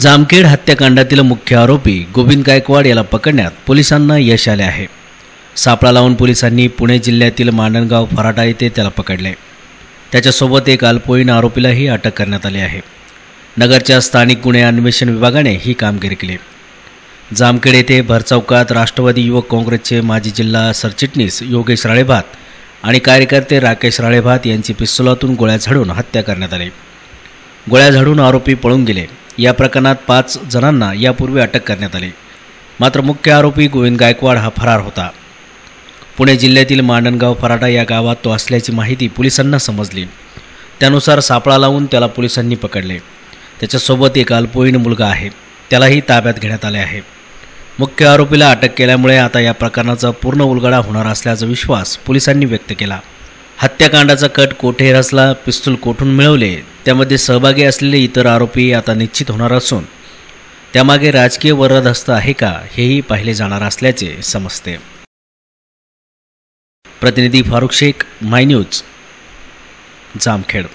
जामखेड हत्याकांडातील मुख्य आरोपी गोविंद गायकवाड याला पकडण्यात पोलिसांना यश आले आहे. सापळा लावून पोलिसांनी पुणे जिल्ह्यातील मांडणगाव फराटा येथे त्याला पकडले. त्याच्यासोबत एक अल्पवयीन आरोपीलाही अटक करण्यात आली आहे. नगरच्या स्थानिक गुन्हे अन्वेषण विभागाने ही कामगिरी केली. जामखेड येथे भरचौकात राष्ट्रवादी युवक काँग्रेसचे माजी जिल्हा सरचिटणीस योगेश राळेभात आणि कार्यकर्ते राकेश राळेभात यांची पिस्तुलातून गोळ्या झाडून हत्या करण्यात आली. गोळ्या झाडून आरोपी पळून गेले. या प्रकरणात पाच जणांना यापूर्वी अटक करण्यात आली. मात्र मुख्य आरोपी गोविंद गायकवाड हा फरार होता. पुणे जिल्ह्यातील मांडणगाव फराटा या गावात तो असल्याची माहिती पोलिसांना समजली. त्यानुसार सापळा लावून त्याला पोलिसांनी पकडले. त्याच्यासोबत एक अल्पवयीन मुलगा आहे. त्यालाही ताब्यात घेण्यात आले आहे. मुख्य आरोपीला अटक केल्यामुळे आता या प्रकरणाचा पूर्ण उलगडा होणार असल्याचा विश्वास पोलिसांनी व्यक्त केला. हत्याकांडाचा कट कोठे रचला पिस्तूल कोठून मिळवले त्यामध्ये सहभागी असलेले इतर आरोपी आता निश्चित होणार असून त्यामागे राजकीय वरदहस्त आहे का हेही पाहिले जाणार असल्याचे समजते. प्रतिनिधी फारुख शेख माय न्यूज जामखेड.